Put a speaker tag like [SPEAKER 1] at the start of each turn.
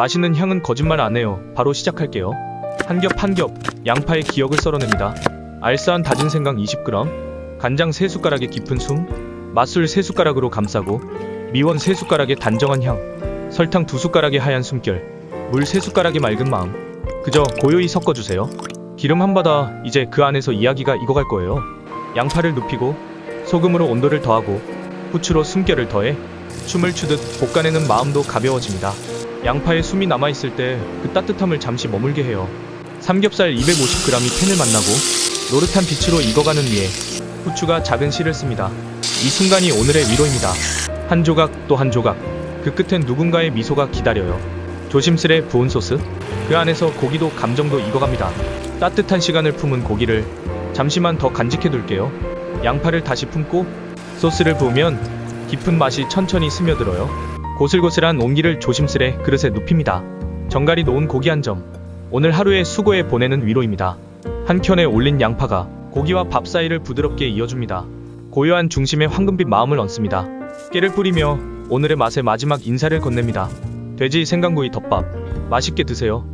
[SPEAKER 1] 맛있는 향은 거짓말 안 해요. 바로 시작할게요. 한 겹 한 겹 양파의 기억을 썰어냅니다. 알싸한 다진 생강 20g, 간장 3숟가락의 깊은 숨, 맛술 3숟가락으로 감싸고 미원 3숟가락의 단정한 향, 설탕 2숟가락의 하얀 숨결, 물 3숟가락의 맑은 마음. 그저 고요히 섞어주세요. 기름 한 바다 이제 그 안에서 이야기가 익어갈 거예요. 양파를 눕히고 소금으로 온도를 더하고 후추로 숨결을 더해 춤을 추듯 볶아내는 마음도 가벼워집니다. 양파에 숨이 남아있을 때 그 따뜻함을 잠시 머물게 해요. 삼겹살 250g이 팬을 만나고 노릇한 빛으로 익어가는 위에 후추가 작은 실을 씁니다. 이 순간이 오늘의 위로입니다. 한 조각 또 한 조각 그 끝엔 누군가의 미소가 기다려요. 조심스레 부은 소스 그 안에서 고기도 감정도 익어갑니다. 따뜻한 시간을 품은 고기를 잠시만 더 간직해 둘게요. 양파를 다시 품고 소스를 부으면 깊은 맛이 천천히 스며들어요. 고슬고슬한 온기를 조심스레 그릇에 눕힙니다. 정갈이 놓은 고기 한 점. 오늘 하루의 수고에 보내는 위로입니다. 한 켠에 올린 양파가 고기와 밥 사이를 부드럽게 이어줍니다. 고요한 중심에 황금빛 마음을 얹습니다. 깨를 뿌리며 오늘의 맛의 마지막 인사를 건넵니다. 돼지 생강구이 덮밥 맛있게 드세요.